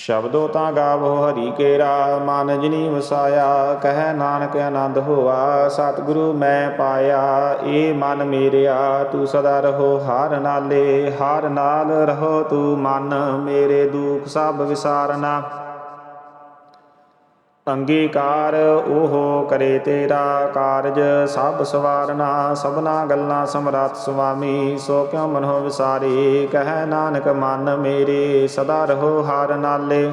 ਸ਼ਬਦੋ ਤਾਂ ਗਾਵੋ ਹਰੀ ਕੇਰਾ, ਮਨ ਜਿਨੀ ਵਸਾਇਆ, ਕਹਿ ਨਾਨਕ ਆਨੰਦ ਹੋਆ, ਸਤਿਗੁਰੂ ਮੈਂ ਪਾਇਆ, ਏ ਮਨ ਮੇਰਿਆ, ਤੂੰ ਸਦਾ ਰਹੋ ਹਾਰ ਨਾਲੇ, ਹਾਰ ਨਾਲ ਰਹੋ ਤੂੰ ਮਨ, ਮੇਰੇ ਦੁਖ ਸਭ ਵਿਸਾਰਨਾ। ਅੰਗੀਕਾਰ, ਉਹ ਕਰੇ ਤੇਰਾ ਕਾਰਜ। ਸਭ ਸਵਾਰਨਾ, ਸਭਨਾ ਗੱਲਾਂ ਸਮਰੱਥ ਸੁਆਮੀ। ਸੋ ਕਿਉ ਮਨੋ ਵਿਸਾਰੀ? ਕਹਿ ਨਾਨਕ, ਮਨ ਮੇਰੇ, ਸਦਾ ਰਹੋ ਹਰ ਨਾਲੇ।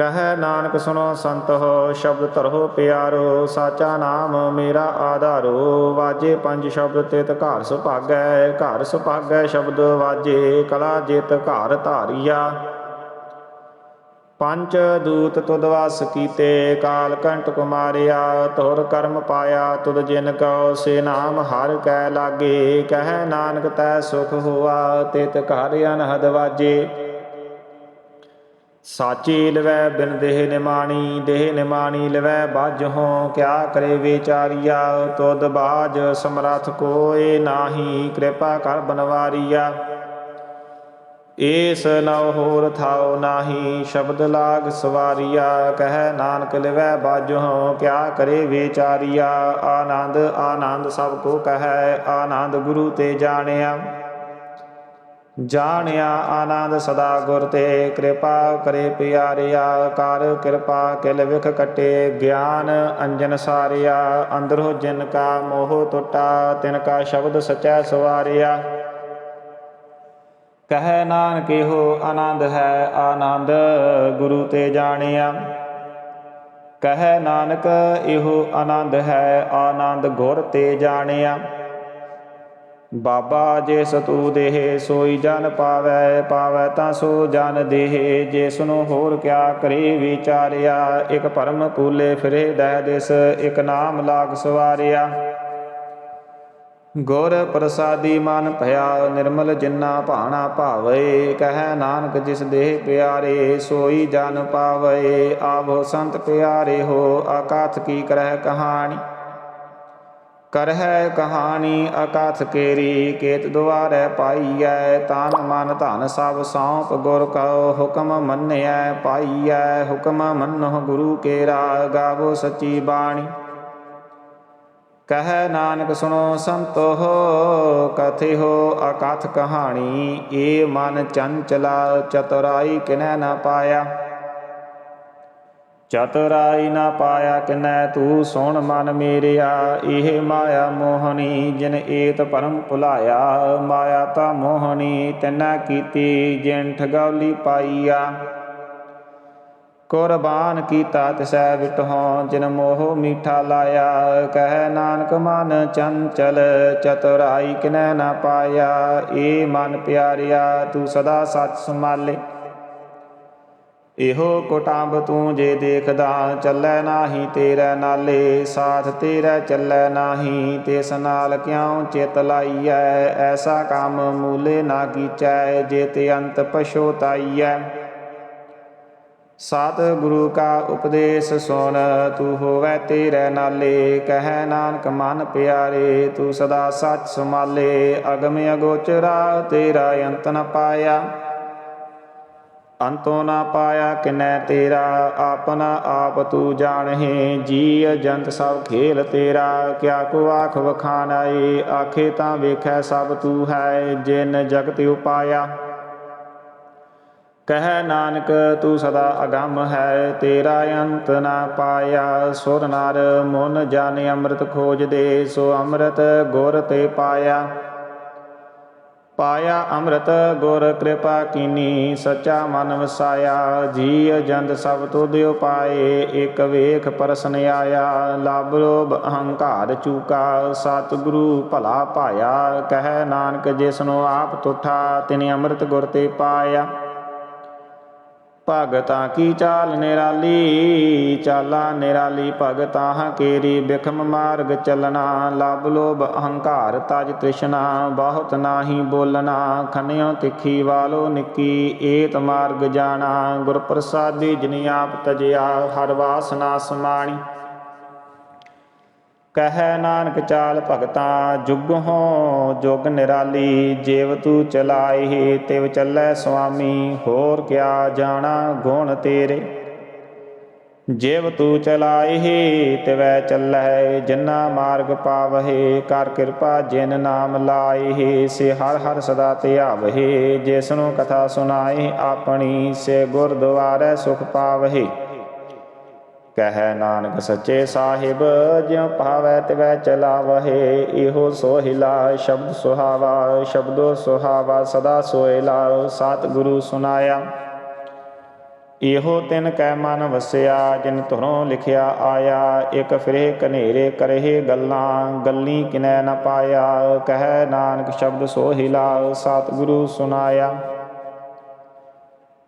ਕਹੈ ਨਾਨਕ ਸੁਣੋ ਸੰਤ ਹੋ, ਸ਼ਬਦ ਧਰੋ ਪਿਆਰੋ, ਸਾਚਾ ਨਾਮ ਮੇਰਾ ਆਧਾਰੋ। ਵਾਜੇ ਪੰਜ ਸ਼ਬਦ ਤਿਤ ਘਰ ਸੁਭਾਗੈ ਘਰ ਸੁਭਾਗੈ ਸ਼ਬਦ ਵਾਜੇ, ਕਲਾ ਜਿਤ ਘਰ ਧਾਰੀਆ। ਪੰਜ ਦੂਤ ਤੁਧ ਵਸ ਕੀਤੇ, ਕਾਲ ਕੰਟ ਕੁਮਾਰਿਆ ਤੁਰ ਕਰਮ ਪਾਇਆ, ਤੁਧ ਜਿਨ ਕਉ ਸੇ ਨਾਮ ਹਰ ਕੈ ਲਾਗੇ। ਕਹਿ ਨਾਨਕ ਤੈ ਸੁਖ ਹੋਆ, ਤਿਤ ਘਰ ਅਨਹਦ ਵਾਜੇ। ਸਾਚੀ ਲਵੈ ਬਿਨ ਦੇਹ ਨਿਮਾਣੀ ਦੇਹ ਨਿਮਾਣੀ ਲਵੈ ਬਾਝੋਂ ਕਿਆ ਕਰੇ ਵਿਚਾਰੀਆ? ਤੁਧ ਬਾਜ ਸਮਰਥ ਕੋਏ ਨਾਹੀ, ਕਿਰਪਾ ਕਰ ਬਨਵਾਰੀਆ। ਏਸ ਨਵ ਹੋਰ ਥਾਉ ਨਾਹੀ, ਸ਼ਬਦ ਲਾਗ ਸਵਾਰੀਆ। ਕਹਿ ਨਾਨਕ ਲਿਵੈ ਬਾਝੋਂ ਕਿਆ ਕਰੇ ਵਿਚਾਰੀਆ? ਆਨੰਦ ਆਨੰਦ ਸਭ ਕੋ ਕਹੈ, ਆਨੰਦ ਗੁਰੂ ਤੇ ਜਾਣਿਆ। ਜਾਣਿਆ ਆਨੰਦ ਸਦਾ ਗੁਰ ਤੇ, ਕਿਰਪਾ ਕਰੇ ਪਿਆਰਿਆ, ਕਰ ਕਿਰਪਾ ਕਿਲ ਵਿਖ ਕਟੇ, ਗਿਆਨ ਅੰਜਨ ਸਾਰਿਆ, ਅੰਦਰੋ ਜਿਨ ਕਾ ਮੋਹ ਟੁੱਟਾ, ਤਿਨ ਕਾ ਸ਼ਬਦ ਸਚੈ ਸਵਾਰਿਆ। ਕਹੈ ਨਾਨਕ, ਇਹੋ ਆਨੰਦ ਹੈ ਆਨੰਦ, ਗੁਰੂ ਤੇ ਜਾਣਿਆ। ਕਹੈ ਨਾਨਕ, ਇਹੋ ਆਨੰਦ ਹੈ ਆਨੰਦ, ਗੁਰ ਤੇ ਜਾਣਿਆ। ਬਾਬਾ ਜੇ ਸਤੂ ਦੇਹ, ਸੋਈ ਜਨ ਪਾਵੈ ਪਾਵੈ ਤਾਂ ਸੋ ਜਨ ਦੇਹ। ਜਿਸ ਨੂੰ ਹੋਰ ਕਿਆ ਕਰੇ ਵਿਚਾਰਿਆ, ਇਕ ਪਰਮ ਕੂਲੇ ਫਿਰੇ ਦਹਿ ਦਿਸ, ਇਕ ਨਾਮ ਲਾਗ ਸਵਾਰਿਆ। ਗੁਰ ਪ੍ਰਸਾਦੀ ਮਨ ਭਇਆ, ਨਿਰਮਲ ਜਿਨਾ ਭਾਣਾ ਭਾਵੇ, ਕਹੈ ਨਾਨਕ ਜਿਸ ਦੇਹ ਪਿਆਰੇ, ਸੋਈ ਜਨ ਪਾਵੇ। ਆਵੋ ਸੰਤ ਪਿਆਰੇ ਹੋ ਆਕਾਥ ਕੀ ਕਰਹਿ ਕਹਾਣੀ। ਕਰਹਿ ਕਹਾਣੀ ਅਕਥ ਕੇਰੀ, ਕੇਤ ਦੁਆਰੈ ਪਾਈਐ, ਤਨ ਮਨ ਧਨ ਸਭ ਸੌਂਪ ਗੁਰ ਕਉ ਹੁਕਮ ਮੰਨਿਐ, ਪਾਈਐ ਹੁਕਮ ਮੰਨਹੁ ਗੁਰੂ ਕੇਰਾ, ਗਾਵੋ ਸੱਚੀ ਬਾਣੀ। ਕਹੈ ਨਾਨਕ ਸੁਣੋ ਸੰਤੋ ਕਥੇ ਹੋ ਅਕਥ ਕਹਾਣੀ, ਏ ਮਨ ਚੰਚਲਾ ਚਤੁਰਾਈ ਕਿਨੈ ਨਾ ਪਾਇਆ। ਚਤੁਰਾਈ ਨਾ ਪਾਇਆ ਕਿਨੈ ਤੂੰ ਸੁਣ ਮਨ ਮੇਰਿਆ, ਇਹ ਮਾਇਆ ਮੋਹਣੀ ਜਿਨ ਏਤ ਪਰਮ ਭੁਲਾਇਆ। ਮਾਇਆ ਤਾ ਮੋਹਣੀ ਤੈਨਾ ਕੀਤੀ, ਜਿਨ ਠਗੌਲੀ ਪਾਈਆ। ਕੁਰਬਾਨ ਕੀਤਾ ਤਿਸੈ ਵਿਟਹੁ, ਜਿਨ ਮੋਹ ਮੀਠਾ ਲਾਇਆ। ਕਹਿ ਨਾਨਕ ਮਨ ਚੰਚਲ ਚਤੁਰਾਈ ਕਿਨੈ ਨਾ ਪਾਇਆ। ਏ ਮਨ ਪਿਆਰਿਆ, ਤੂੰ ਸਦਾ ਸੱਚ ਸੰਭਾਲੇ। ਇਹੋ ਕੋਟਾਂਬ ਤੂੰ ਜੇ ਦੇਖਦਾ, ਚੱਲੈ ਨਾਹੀ ਤੇਰੇ ਨਾਲੇ, ਸਾਥ ਤੇਰਾ ਚੱਲੈ ਨਾਹੀ, ਤਿਸ ਨਾਲ ਕਿਉ ਚਿਤ ਲਾਈਐ? ਐਸਾ ਕੰਮ ਮੂਲੇ ਨਾ ਕੀਚੈ, ਜੇ ਤੇ ਅੰਤ ਪਛੋਤਾਈਐ ਸਤ ਗੁਰੂ ਕਾ ਉਪਦੇਸ਼ ਸੁਣ, ਤੂੰ ਹੋਵੈ ਤੇਰੇ ਨਾਲੇ, ਕਹਿ ਨਾਨਕ ਮਨ ਪਿਆਰੇ, ਤੂੰ ਸਦਾ ਸੱਚ ਸੰਭਾਲੇ ਅਗਮ ਅਗੋਚਰਾ ਤੇਰਾ ਅੰਤ ਨ ਪਾਇਆ। ਅੰਤੋ ਨਾ ਪਾਇਆ ਕਿਨੈ ਤੇਰਾ ਆਪਨਾ ਆਪ ਤੂੰ ਜਾਣਹਿ ਜੀ ਜੰਤ ਸਭ ਖੇਲ ਤੇਰਾ। ਕਿਆ ਕੋ ਆਖ ਵਖਾਨਾਏ, ਆਖੇ ਤਾਂ ਵੇਖੈ ਸਭ ਤੂੰ ਹੈ, ਜਿਨ ਜਗਤ ਉਪਾਇਆ। ਕਹਿ ਨਾਨਕ, ਤੂੰ ਸਦਾ ਅਗੰਮ ਹੈ, ਤੇਰਾ ਅੰਤ ਨਾ ਪਾਇਆ। ਸੁਰ ਨਰ, ਮਨ ਜਨ ਅੰਮ੍ਰਿਤ ਖੋਜਦੇ ਸੋ ਅੰਮ੍ਰਿਤ ਗੁਰ ਤੇ ਪਾਇਆ। ਪਾਇਆ ਅੰਮ੍ਰਿਤ ਗੁਰ ਕਿਰਪਾ ਕੀਨੀ, ਸੱਚਾ ਮਨ ਵਸਾਇਆ ਜੀ ਜੰਦ ਸਭ ਤੁਧ ਪਾਏ ਇਕ ਵੇਖ ਪਰਸਨ ਆਇਆ ਲਬ ਲੋਭ ਅਹੰਕਾਰ ਚੂਕਾ, ਸਤਿਗੁਰੂ ਭਲਾ ਪਾਇਆ ਕਹਿ ਨਾਨਕ ਜਿਸਨੂੰ ਆਪ ਤੁਠਾ, ਤਿਨੇ ਅੰਮ੍ਰਿਤ ਗੁਰ ਤੇ ਪਾਇਆ। ਭਗਤਾਂ ਕੀ ਚਾਲ ਨਿਰਾਲੀ? ਚਾਲਾ ਨਿਰਾਲੀ ਭਗਤਾਂ ਕੇਰੀ ਬਿਖਮ ਮਾਰਗ ਚੱਲਣਾ। ਲਬ ਲੋਭ ਅਹੰਕਾਰ ਤਜ ਤ੍ਰਿਸ਼ਨਾ, ਬਹੁਤ ਨਾਹੀ ਬੋਲਣਾ। ਖਨਿਓ ਤਿੱਖੀ ਵਾਲੋ ਨਿੱਕੀ, ਏਤ ਮਾਰਗ ਜਾਣਾ। ਗੁਰ ਪ੍ਰਸਾਦੀ ਜਿਨੀ ਆਪ ਤਜਿਆ, ਹਰ ਵਾਸਨਾ ਸਮਾਣੀ। ਕਹਿ ਨਾਨਕ ਚਾਲ ਭਗਤਾ ਜੁਗ ਹੋ ਜੁਗ ਨਿਰਾਲੀ, ਜੇਵ ਤੂ ਚਲਾਏ ਤਿਵ ਚੱਲੈ ਸੁਆਮੀ, ਹੋਰ ਕਿਆ ਜਾਣਾ ਗੁਣ ਤੇਰੇ? ਜੇਵ ਤੂ ਚਲਾਏ ਤਿਵੈ ਚੱਲੈ, ਜਿਨਾ ਮਾਰਗ ਪਾਵਹਿ, ਕਰ ਕਿਰਪਾ ਜਿਨ ਨਾਮ ਲਾਏ ਸੇ ਹਰ ਹਰ ਸਦਾ ਧਿਆਵਹਿ ਜਿਸਨੂੰ ਕਥਾ ਸੁਨਾਏ ਆਪਣੀ ਸੇ ਗੁਰਦੁਆਰੇ ਸੁਖ ਪਾਵਹਿ। ਕਹਿ ਨਾਨਕ ਸੱਚੇ ਸਾਹਿਬ, ਜਿਉ ਭਾਵੈ ਤਿਵੈ ਚਲਾਵਹਿ, ਇਹੋ ਸੋਹਿਲਾ ਸ਼ਬਦ ਸੁਹਾਵਾ, ਸ਼ਬਦੋ ਸੁਹਾਵਾ ਸਦਾ ਸੋਇਲਾ ਸਤ ਗੁਰੂ ਸੁਨਾਇਆ ਇਹੋ ਤਿਨ ਕੈ ਮਨ ਵਸਿਆ, ਜਿਨ ਧੁਰੋਂ ਲਿਖਿਆ ਆਇਆ, ਇਕ ਫਿਰੇ ਕਨੇਰੇ ਕਰਹਿ ਗੱਲਾਂ, ਗੱਲੀ ਕਿਨੈ ਨ ਪਾਇਆ, ਕਹਿ ਨਾਨਕ ਸ਼ਬਦ ਸੋਹਿਲਾ ਸਤ ਗੁਰੂ ਸੁਨਾਇਆ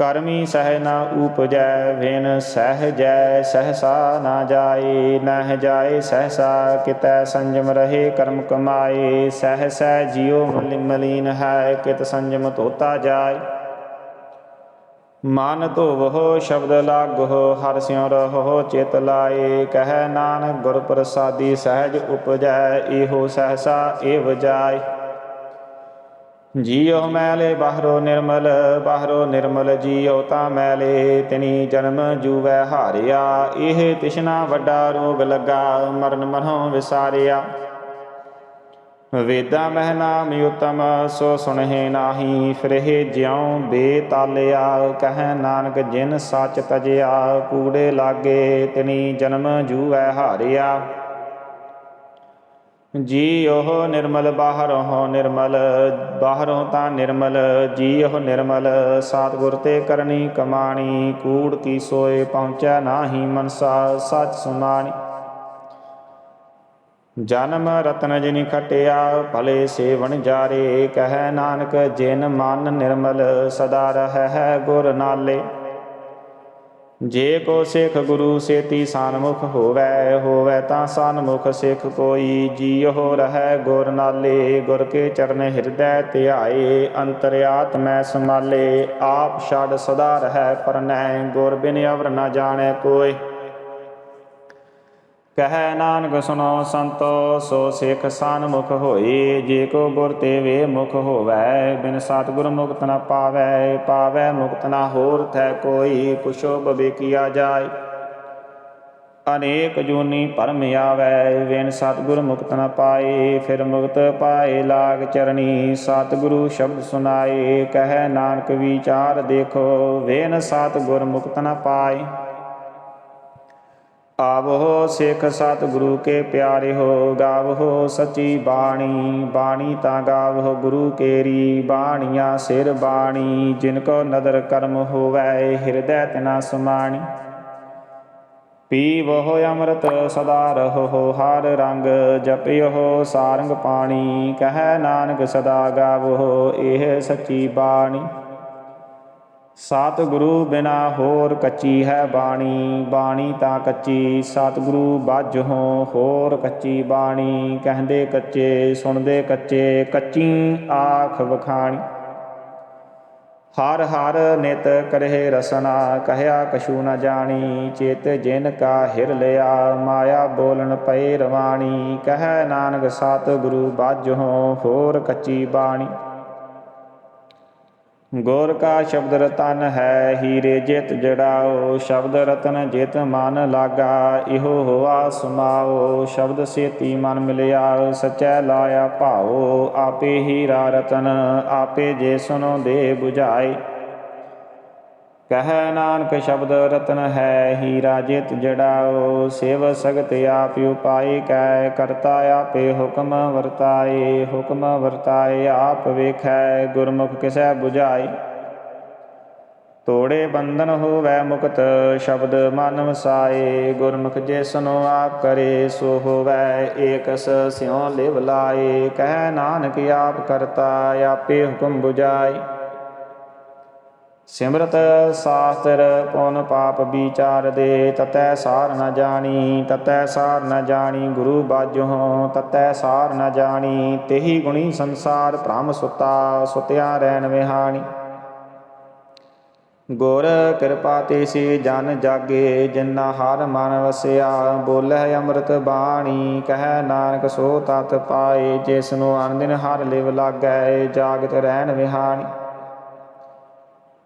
ਕਰਮੀ ਸਹਿ ਨਾ ਉਪਜੈ, ਵਿਨ ਸਹਜੈ ਸਹਸਾ ਨਾ ਜਾਏ, ਨਹਿ ਜਾਏ, ਸਹਸਾ ਕਿਤੈ ਸੰਜਮ ਰਹੇ ਕਰਮ ਕਮਾਏ, ਸਹਸੈ ਜਿਉ ਮਲਿ ਮਲੀਨ ਹੈ, ਕਿਤ ਸੰਜਮ ਤੋਤਾ ਜਾਏ। ਮਨ ਧੋਵਹੁ, ਸ਼ਬਦ ਲਾਗਹੁ, ਹਰ ਸਿਉ ਰਹੋ ਚਿਤ ਲਾਏ, ਕਹਿ ਨਾਨਕ ਗੁਰ ਪ੍ਰਸਾਦੀ ਸਹਿਜ ਉਪਜੈ, ਇਹੋ ਸਹਸਾ ਏਵ ਜਾਏ। ਜੀਉ ਮੈਲੇ ਬਾਹਰੋ ਨਿਰਮਲ ਬਾਹਰੋ ਨਿਰਮਲ ਜੀਉ ਤਾਂ ਮੈਲੇ। ਤਿਨੀ ਜਨਮ ਜੂਵੈ ਹਾਰਿਆ, ਇਹ ਤਿਸ਼ਨਾ ਵੱਡਾ ਰੋਗ ਲੱਗਾ, ਮਰਨ ਮਨੋਂ ਵਿਸਾਰਿਆ। ਵੇਦਾਂ ਮਹਿ ਨਾਮ ਉਤਮ, ਸੋ ਸੁਣਹਿ ਨਾਹੀ, ਫਿਰਹਿ ਜਿਉ ਬੇਤਾਲਿਆ। ਕਹਿ ਨਾਨਕ ਜਿਨ ਸੱਚ ਤਜਿਆ, ਕੂੜੇ ਲਾਗੇ, ਤਿਨੀ ਜਨਮ ਜੂਵੈ ਹਾਰਿਆ। ਜੀ ਉਹ ਨਿਰਮਲ ਬਾਹਰੋਂ ਨਿਰਮਲ, ਬਾਹਰੋਂ ਤਾਂ ਨਿਰਮਲ ਜੀ ਉਹ ਨਿਰਮਲ, ਸਤਿਗੁਰ ਤੇ ਕਰਨੀ ਕਮਾਣੀ, ਕੂੜ ਕੀ ਸੋਏ ਪਹੁੰਚੈ ਨਾਹੀ ਮਨਸਾ, ਸਚ ਸੁਨਾਣੀ ਜਨਮ ਰਤਨ ਜਿਨੀ ਖਟਿਆ, ਭਲੇ ਸੇਵਨ ਜਾਰੇ, ਕਹਿ ਨਾਨਕ ਜਿਨ ਮਨ ਨਿਰਮਲ, ਸਦਾ ਰਹਿ ਗੁਰ ਨਾਲੇ। ਜੇ ਕੋ ਸਿੱਖ ਗੁਰੂ ਸੇਤੀ ਸਨਮੁਖ ਹੋਵੈ ਹੋਵੈ ਤਾਂ ਸਨਮੁਖ ਸਿੱਖ ਕੋਈ। ਜੀਉ ਰਹੈ ਗੁਰ ਨਾਲੇ, ਗੁਰ ਕੇ ਚਰਨ ਹਿਰਦੈ ਧਿਆਏ ਅੰਤਰਿਆਤਮੈ ਸਮਾਲੇ ਆਪ ਛੜ ਸਦਾ ਰਹਿ ਪਰਨੈ, ਗੁਰ ਬਿਨ ਅਵਰ ਨ ਜਾਣੈ ਕੋਈ। ਕਹਿ ਨਾਨਕ ਸੁਨੋ ਸੰਤੋ, ਸੋ ਸਿੱਖ ਸਨਮੁਖ ਹੋਈ, ਜੇ ਕੋ ਗੁਰ ਤੇ ਵੇ ਮੁਖ ਹੋਵੈ, ਬਿਨ ਸਤਿਗੁਰ ਮੁਕਤ ਨਾ ਪਾਵੈ ਪਾਵੈ ਮੁਕਤ ਨਾ ਹੋਰ ਥੈ ਕੋਈ ਕੁਸ਼ੋ ਬਵੇ ਕੀਆ ਜਾਏ। ਅਨੇਕ ਜੂਨੀ ਭਰਮ ਆਵੈ, ਬਿਨ ਸਤਿਗੁਰ ਮੁਕਤ ਨ ਪਾਏ, ਫਿਰ ਮੁਕਤ ਪਾਏ ਲਾਗ ਚਰਣੀ, ਸਤਿਗੁਰੂ ਸ਼ਬਦ ਸੁਨਾਏ ਕਹਿ ਨਾਨਕ ਵਿਚਾਰ ਦੇਖੋ ਵੇਨ ਸਤਿਗੁਰ ਮੁਕਤ ਨ ਪਾਏ। ਆਵੋ ਸਿੱਖ ਸਤਿਗੁਰੂ ਕੇ ਪਿਆਰੇ ਹੋ ਗਾਵੋ ਸੱਚੀ ਬਾਣੀ ਬਾਣੀ ਤਾਂ ਗਾਵੋ ਗੁਰੂ ਕੇਰੀ, ਬਾਣੀਆਂ ਸਿਰ ਬਾਣੀ, ਜਿਨ ਕੋ ਨਦਰ ਕਰਮ ਹੋਵੈ, ਹਿਰਦੈ ਤਿਨਾ ਸਮਾਣੀ। ਪੀਵੋ ਅੰਮ੍ਰਿਤ ਸਦਾ ਰਹੋ, ਹਰ ਰੰਗ ਜਪਿਓ ਸਾਰੰਗ ਪਾਣੀ, ਕਹੈ ਨਾਨਕ ਸਦਾ ਗਾਵੋ ਇਹ ਸੱਚੀ ਬਾਣੀ। ਸਤਿਗੁਰੂ ਬਿਨਾ ਹੋਰ ਕੱਚੀ ਹੈ ਬਾਣੀ ਬਾਣੀ ਤਾਂ ਕੱਚੀ। ਸਤਿਗੁਰੂ ਬਾਝੋਂ ਹੋਰ ਕੱਚੀ ਬਾਣੀ। ਕਹਿੰਦੇ ਕੱਚੇ, ਸੁਣਦੇ ਕੱਚੇ, ਕੱਚੀ ਆਖ ਵਖਾਣੀ। ਹਰ ਹਰ ਨਿਤ ਕਰਹਿ ਰਸਨਾ, ਕਹਿਆ ਕਛੂ ਨਾ ਜਾਣੀ। ਚੇਤ ਜਿਨ ਕਾ ਹਿਰ ਲਿਆ, ਮਾਇਆ ਬੋਲਣ ਪਏ ਰਵਾਣੀ। ਕਹਿ ਨਾਨਕ ਸਤਿਗੁਰੂ ਗੁਰੂ ਹੋਰ ਕੱਚੀ ਬਾਣੀ। ਗੁਰ ਕਾ ਸ਼ਬਦ ਰਤਨ ਹੈ, ਹੀਰੇ ਜਿਤ ਜੜਾਓ, ਸ਼ਬਦ ਰਤਨ ਜਿਤ ਮਨ ਲਾਗਾ, ਇਹੋ ਹੋਆ ਸਮਾਓ, ਸ਼ਬਦ ਸੇਤੀ ਮਨ ਮਿਲਿਆ ਸਚੈ ਲਾਇਆ ਭਾਓ, ਆਪੇ ਹੀਰਾ ਰਤਨ, ਆਪੇ ਜੇ ਸੁਨੋ ਦੇ 부ਝਾਈ ਕਹਿ ਨਾਨਕ ਸ਼ਬਦ ਰਤਨ ਹੈ ਹੀਰਾ ਜਿਤ ਜੜਾਓ, ਸੇਵ ਸਗਤ ਆਪ ਉਪਾਈ ਕੈ ਕਰਤਾ ਆਪੇ ਹੁਕਮ ਵਰਤਾਏ ਹੁਕਮ ਵਰਤਾਏ, ਆਪ ਵੇਖੈ, ਗੁਰਮੁਖ ਕਿਸੈ 부ਝਾਈ ਤੋੜੇ ਬੰਧਨ ਹੋਵੈ ਮੁਕਤ, ਸ਼ਬਦ ਮਨ ਵਸਾਏ, ਗੁਰਮੁਖ ਜਿਸਨੋ ਆਪ ਕਰੇ, ਸੋ ਹੋਵੈ ਏਕਸ ਸਿਉ ਲਿਵ ਲਾਏ। ਕਹਿ ਨਾਨਕ ਆਪ ਕਰਤਾ, ਆਪੇ ਹੁਕਮ 부ਝਾਈ ਸਿਮਰਤ ਸਾਸਤਰ, ਪੁਨ ਪਾਪ ਵਿਚਾਰ ਦੇ, ਤਤੈ ਸਾਰ ਨ ਜਾਣੀ, ਤਤੈ ਸਾਰ ਨ ਜਾਣੀ ਗੁਰੂ ਬਾਝੋ ਤਤੈ ਸਾਰ ਨ ਜਾਣੀ, ਤੇਹੀ ਗੁਣੀ ਸੰਸਾਰ ਭ੍ਰਮ ਸੁਤਾ, ਸੁਤਿਆ ਰਹਿਣ ਵਿਹਾਣੀ। ਗੁਰ ਕਿਰਪਾ ਤੇ ਸੇ ਜਨ ਜਾਗੇ ਜਿਨਾ ਹਰ ਮਨ ਵਸਿਆ ਬੋਲੇ ਅੰਮ੍ਰਿਤ ਬਾਣੀ, ਕਹਿ ਨਾਨਕ ਸੋ ਤਤ ਪਾਏ, ਜਿਸ ਨੂੰ ਅਨੰਦਿਨ ਹਰ ਲਿਵ ਲਾਗੈ, ਜਾਗਤ ਰਹਿਣ ਵਿਹਾਣੀ।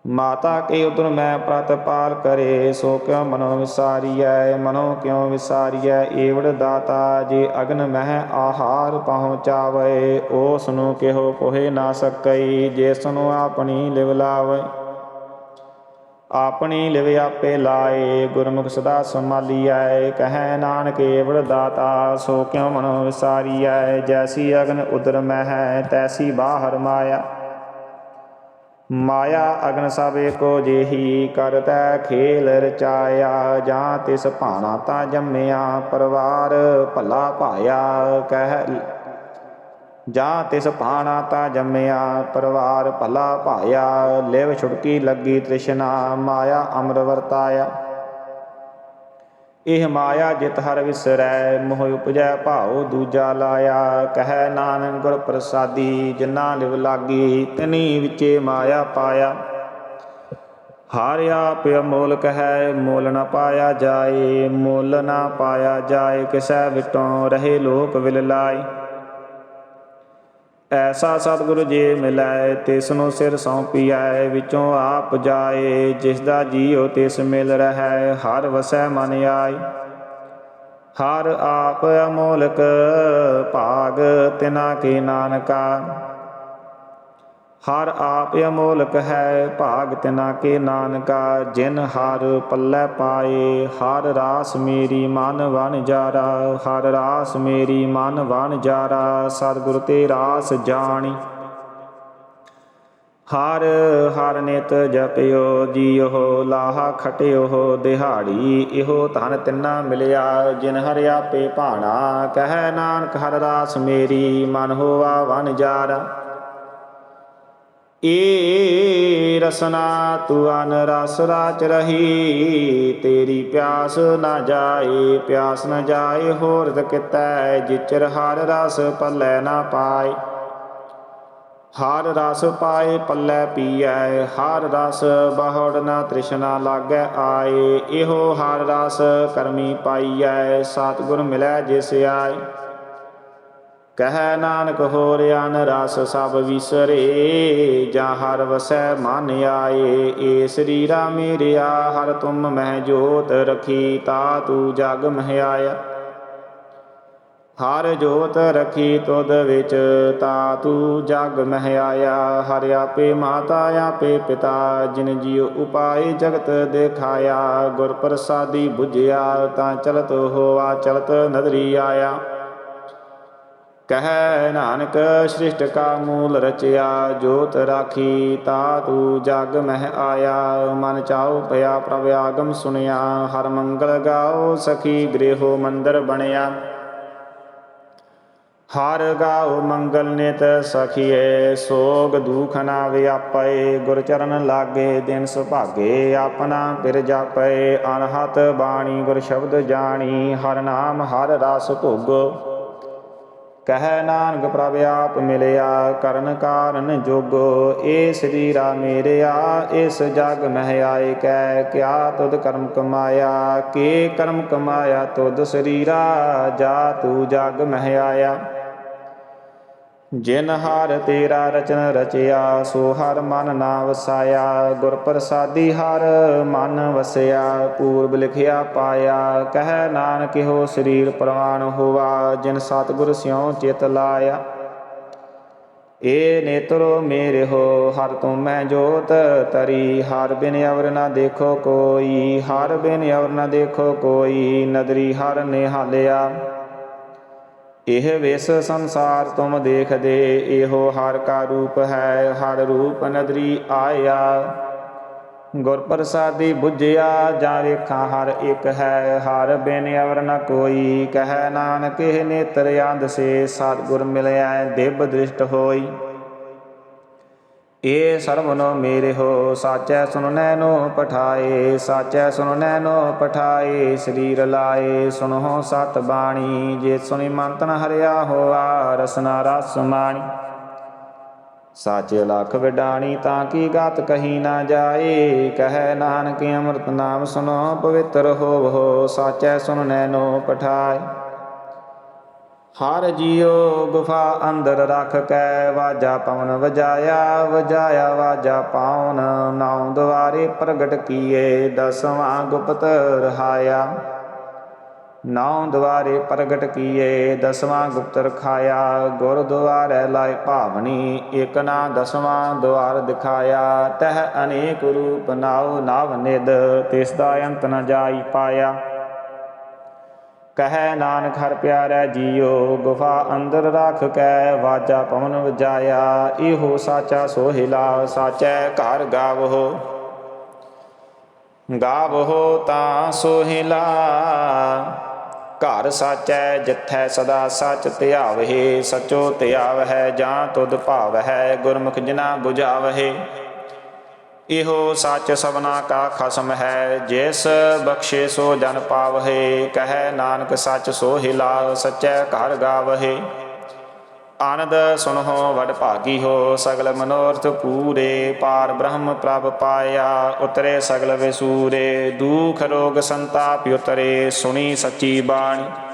ਮਾਤਾ ਕੇ ਉਦਰ ਮੈਂ ਪ੍ਰਤਪਾਲ ਕਰੇ, ਸੋ ਕਿਉ ਮਨੋ ਵਿਸਾਰੀਐ, ਮਨੋ ਕਿਉ ਵਿਸਾਰੀਐ? ਏਵੜ ਦਾਤਾ ਜੇ ਅਗਨ ਮਹਿ ਆਹਾਰ ਪਹੁੰਚਾਵੇ ਉਸ ਨੂੰ ਕਿਹੋ ਕੋਹੇ ਨਾ ਸਕਈ ਜਿਸ ਨੂੰ ਆਪਣੀ ਲਿਵ ਲਾਵੇ। ਆਪਣੀ ਲਿਵ ਆਪੇ ਲਾਏ, ਗੁਰਮੁਖ ਸਦਾ ਸੰਭਾਲੀਐ, ਕਹੈ ਨਾਨਕ ਏਵੜ ਦਾਤਾ, ਸੋ ਕਿਉ ਮਨੋ ਵਿਸਾਰੀਐ? ਜੈਸੀ ਅਗਨ ਉਦਰ ਮਹਿ, ਤੈਸੀ ਬਾਹਰ ਮਾਇਆ। ਮਾਇਆ ਅਗਨ ਸਭ ਏਕੋ ਜਿਹੀ ਕਰਤੈ, ਖੇਲ ਰਚਾਇਆ, ਜਾਂ ਤਿਸ ਭਾਣਾ ਤਾਂ ਜੰਮਿਆ, ਪਰਵਾਰ ਭਲਾ ਭਾਇਆ ਕਹਿ ਜਾਂ ਤਿਸ ਭਾਣਾ ਤਾਂ ਜੰਮਿਆ, ਪਰਵਾਰ ਭਲਾ ਭਾਇਆ, ਲਿਵ ਛੁਟਕੀ ਲੱਗੀ ਤ੍ਰਿਸ਼ਨਾ, ਮਾਇਆ ਅਮਰ ਵਰਤਾਇਆ। ਇਹ ਮਾਇਆ ਜਿਤ ਹਰ ਵਿਸਰੈ, ਮੋਹ ਉਪਜੈ ਭਾਉ ਦੂਜਾ ਲਾਇਆ। ਕਹਿ ਨਾਨਕ ਗੁਰ ਪ੍ਰਸਾਦੀ ਜਿਨਾ ਲਿਵ ਲਾਗੀ, ਤਨੀ ਵਿਚੇ ਮਾਇਆ ਪਾਇਆ। ਹਰ ਆਪ ਅਮੋਲਕ ਹੈ ਮੋਲ ਨ ਪਾਇਆ ਜਾਏ, ਮੋਲ ਨ ਪਾਇਆ ਜਾਏ, ਕਿਸੈ ਵਿਟੋਂ ਰਹੇ ਲੋਕ ਵਿਲ ਲਾਈ ਐਸਾ ਸਤਿਗੁਰੂ ਜੇ ਮਿਲੈ ਤਿਸ ਨੂੰ ਸਿਰ ਆਏ ਵਿੱਚੋਂ ਆਪ ਜਾਏ, ਜਿਸ ਦਾ ਜੀਉ ਤਿਸ ਮਿਲ ਰਹੈ, ਹਰ ਵਸੈ ਮਨ ਆਈ ਹਰ ਆਪ ਅਮੋਲਕ ਭਾਗ ਤਿਨਾ ਕੀ ਨਾਨਕਾ। ਹਰ ਆਪ ਅਮੋਲਕ ਹੈ, ਭਾਗ ਤਿਨਾ ਕੇ ਨਾਨਕਾ, ਜਿਨ ਹਰ ਪੱਲੇ ਪਾਏ, ਹਰ ਰਾਸ ਮੇਰੀ ਮਨ ਵਣ ਜਾਰਾ, ਹਰ ਰਾਸ ਮੇਰੀ ਮਨ ਵਣ ਜਾਰਾ, ਸਤਿਗੁਰ ਤੇ ਰਾਸ ਜਾਣੀ। ਹਰ ਹਰ ਨਿਤ ਜਪਿਓ ਜੀਓ ਲਾਹਾ ਖਟਿਓ, ਦਿਹਾੜੀ ਇਹੋ ਧਨ ਤਿੰਨਾ ਮਿਲਿਆ, ਜਿਨ ਹਰਿ ਆਪੇ ਭਾਣਾ, ਕਹਿ ਨਾਨਕ ਹਰ ਰਾਸ ਮੇਰੀ ਮਨ ਹੋਵਾ ਵਨ ਜਾਰਾ। ਏ ਰਸਨਾ ਤੂੰ ਅਨ ਰਸ ਰਾਚ ਰਹੀ, ਤੇਰੀ ਪਿਆਸ ਨਾ ਜਾਏ, ਪਿਆਸ ਨਾ ਜਾਏ, ਹੋਰ ਕਿਤੈ ਜਿਚਰ ਹਰ ਰਸ ਪੱਲੇ ਨਾ ਪਾਏ। ਹਰ ਰਸ ਪਾਏ, ਪੱਲੇ ਪੀਐ, ਹਰ ਰਸ ਬਹੁੜ ਨਾ ਤ੍ਰਿਸ਼ਨਾ ਲਾਗੈ ਆਏ, ਇਹੋ ਹਰ ਰਸ ਕਰਮੀ ਪਾਈਐ ਸਤਿਗੁਰ ਮਿਲੈ ਜਿਸ ਆਏ। ਕਹਿ ਨਾਨਕ ਹੋਰ ਅਨ ਰਸ ਸਭ ਵਿਸਰੇ, ਜਾਂ ਹਰ ਵਸੈ ਮਨ ਆਏ, ਏ ਸਰੀਰਾ ਮੇਰਿਆ ਹਰ ਤੁਮ ਮਹਿ ਜੋਤ ਰਖੀ, ਤਾ ਤੂੰ ਜਗ ਮਹਿ ਆਇਆ। ਹਰ ਜੋਤ ਰਖੀ ਤੁਧ ਵਿੱਚ, ਤਾ ਤੂੰ ਜਗ ਮਹਿ ਆਇਆ। ਹਰਿ ਆਪੇ ਮਾਤਾ, ਆਪੇ ਪਿਤਾ, ਜਿਨ ਜੀਉ ਉਪਾਏ ਜਗਤ ਦੇਖਾਇਆ। ਗੁਰ ਪ੍ਰਸਾਦੀ 부ਝਿਆ ਤਾਂ ਚਲਤ ਹੋਆ, ਚਲਤ ਨਦਰੀ ਆਇਆ। ਕਹਿ ਨਾਨਕ ਸ੍ਰਿਸ਼ਟ ਕਾ ਮੂਲ ਰਚਿਆ, ਜੋਤ ਰਾਖੀ ਤਾ ਤੂ ਜਗ ਮਹਿ ਆਇਆ, ਮਨ ਚਾਉ ਪਿਆ ਪ੍ਰਭ ਆਗਮ ਸੁਨਿਆ, ਹਰ ਮੰਗਲ ਗਾਓ ਸਖੀ ਗ੍ਰਹਿਓ ਮੰਦਰ ਬਣਿਆ। ਹਰ ਗਾਓ ਮੰਗਲ ਨਿਤ ਸਖੀਏ, ਸੋਗ ਦੁਖ ਨਾ ਵਿਆਪੈ ਗੁਰ ਚਰਨ ਲਾਗੇ ਦਿਨ ਸੁਭਾਗੇ ਆਪਣਾ ਪਿਰ ਜਾਪੈ ਅਨਹਤ ਬਾਣੀ ਗੁਰ ਸ਼ਬਦ ਜਾਣੀ, ਹਰ ਨਾਮ ਹਰ ਰਸ ਭੋਗੋ। ਕਹੈ ਨਾਨਕ ਪ੍ਰਭ ਆਪ ਮਿਲਿਆ, ਕਰਨ ਕਾਰਨ ਜੋਗੋ ਏ ਸਰੀਰਾ ਮੇਰਿਆ, ਇਸ ਜਗ ਮਹਿ ਆਏ ਕੈ ਕਿਆ ਤੁਧ ਕਰਮ ਕਮਾਇਆ, ਕੇ ਕਰਮ ਕਮਾਇਆ ਤੁਧ ਸਰੀਰਾ ਜਾ ਤੂ ਜਗ ਮਹਿ ਆਇਆ। ਜਿਨ ਹਰ ਤੇਰਾ ਰਚਨ ਰਚਿਆ, ਸੋ ਹਰ ਮਨ ਨਾ ਵਸਾਇਆ। ਗੁਰ ਪ੍ਰਸਾਦੀ ਹਰ ਮਨ ਵਸਿਆ, ਪੂਰਬ ਲਿਖਿਆ ਪਾਇਆ। ਕਹਿ ਨਾਨਕ ਹੋ ਸਰੀਰ ਪ੍ਰਵਾਨ ਹੋਵਾ ਜਿਨ ਸਤਿਗੁਰ ਸਿਉ ਚਿਤ ਲਾਇਆ। ਏ ਨੇਤਰੋ ਮੇਰੇ ਹੋ ਹਰ ਤੂੰ ਮੈਂ ਜੋਤ ਤਰੀ। ਹਰ ਬਿਨ ਅਵਰ ਨਾ ਦੇਖੋ ਕੋਈ, ਹਰ ਬਿਨ ਅਵਰ ਨਾ ਦੇਖੋ ਕੋਈ। ਨਦਰੀ ਹਰ ਨਿਹਾਲਿਆ। ਇਹ ਵਿਸ ਸੰਸਾਰ ਤੁਮ ਦੇਖਦੇ, ਇਹੋ ਹਰ ਕਾ ਰੂਪ ਹੈ, ਹਰ ਰੂਪ ਨਦਰੀ ਆਇਆ। ਗੁਰ ਪ੍ਰਸਾਦੀ 부ਝਿਆ ਜਾਂ ਵੇਖਾਂ ਹਰ ਇੱਕ ਹੈ, ਹਰ ਬਿਨ ਅਵਰ ਨ ਕੋਈ। ਕਹੈ ਨਾਨਕ ਇਹ ਨੇਤਰ ਅੰਧ ਸੇ, ਸਤਿਗੁਰ ਮਿਲਿਆ ਦੇਵ ਦ੍ਰਿਸ਼ਟ ਹੋਈ। ਏ ਸਰਵਨੋ ਮੇਰੇ ਹੋ, ਸਾਚੈ ਸੁਨ ਨੋ ਪਠਾਏ, ਸਾਚੈ ਸੁਨ ਨੋ ਪਠਾਏ, ਸਰੀਰ ਲਾਏ ਸੁਨੋ ਸਤ ਬਾਣੀ, ਜੇ ਸੁਨੀ ਮੰਤਨ ਹਰਿਆ ਹੋਆ, ਰਸਨਾ ਰਸ ਮਾਣੀ। ਸਾਚੇ ਲਖ ਵਿਡਾਣੀ, ਤਾਂ ਕੀ ਗਤ ਕਹੀ ਨਾ ਜਾਏ, ਕਹੈ ਨਾਨਕ ਅੰਮ੍ਰਿਤ ਨਾਮ ਸੁਨੋ ਪਵਿੱਤਰ ਹੋਵੋ, ਸਾਚੈ ਸੁਨ ਨੋ ਪਠਾਏ। ਹਰ ਜੀਉ ਗੁਫਾ ਅੰਦਰ ਰੱਖ ਕੈ, ਵਾਜਾ ਪਵਨ ਵਜਾਇਆ ਵਜਾਇਆ ਵਾਜਾ ਪਾਉਨ ਨਾਉ ਦੁਆਰੇ ਪ੍ਰਗਟ ਕੀਏ, ਦਸਵਾਂ ਗੁਪਤ ਰਹਾਇਆ ਨਾਉ ਦੁਆਰੇ ਪ੍ਰਗਟ ਕੀਏ, ਦਸਵਾਂ ਗੁਪਤ ਰਖਾਇਆ। ਗੁਰ ਦੁਆਰੇ ਲਾਇ ਭਾਵਨੀ, ਇਕ ਨਾ ਦਸਵਾਂ ਦੁਆਰ ਦਿਖਾਇਆ। ਤਹ ਅਨੇਕ ਰੂਪ ਨਾਉ ਨਾਵ ਨਿਦ ਤਿਸ ਦਾ ਅੰਤ ਨ ਜਾਈ ਪਾਇਆ। ਕਹੈ ਨਾਨਕ ਹਰ ਪਿਆਰੈ ਜੀਉ, ਗੁਫਾ ਅੰਦਰ ਰੱਖ ਕੈ ਵਾਜਾ ਪਵਨ ਵਜਾਇਆ, ਇਹੋ ਸਾਚਾ ਸੋਹਿਲਾ ਸਾਚੈ ਘਰ ਗਾਵੋ। ਗਾਵੋ ਤਾਂ ਸੋਹਿਲਾ ਘਰ ਸਾਚੈ ਜਿੱਥੈ ਸਦਾ ਸਚ ਧਿਆਵਹਿ ਸਚੋ ਧਿਆਵਹਿ ਜਾਂ ਤੁਧ ਭਾਵਹਿ, ਗੁਰਮੁਖ ਜਿਨਾ 부ਝਾਵਹਿ ਇਹੋ ਸੱਚ ਸਭਨਾ ਕਾ ਖਸਮ ਹੈ, ਜਿਸ ਬਖਸ਼ੇ ਸੋ ਜਨ ਪਾਵਹਿ, ਕਹੈ ਨਾਨਕ ਸੱਚ ਸੋ ਹਿਲਾ ਸਚੈ ਘਰ ਗਾਵਹਿ। ਆਨੰਦ ਸੁਨਹੁ ਵਡ ਭਾਗੀ ਹੋ ਸਗਲ ਮਨੋਰਥ ਪੂਰੇ, ਪਾਰ ਬ੍ਰਹਮ ਪ੍ਰਭ ਪਾਇਆ, ਉਤਰੇ ਸਗਲ ਵਿਸੂਰੇ। ਦੁਖ ਰੋਗ ਸੰਤਾਪ ਉਤਰੇ, ਸੁਣੀ ਸੱਚੀ ਬਾਣੀ।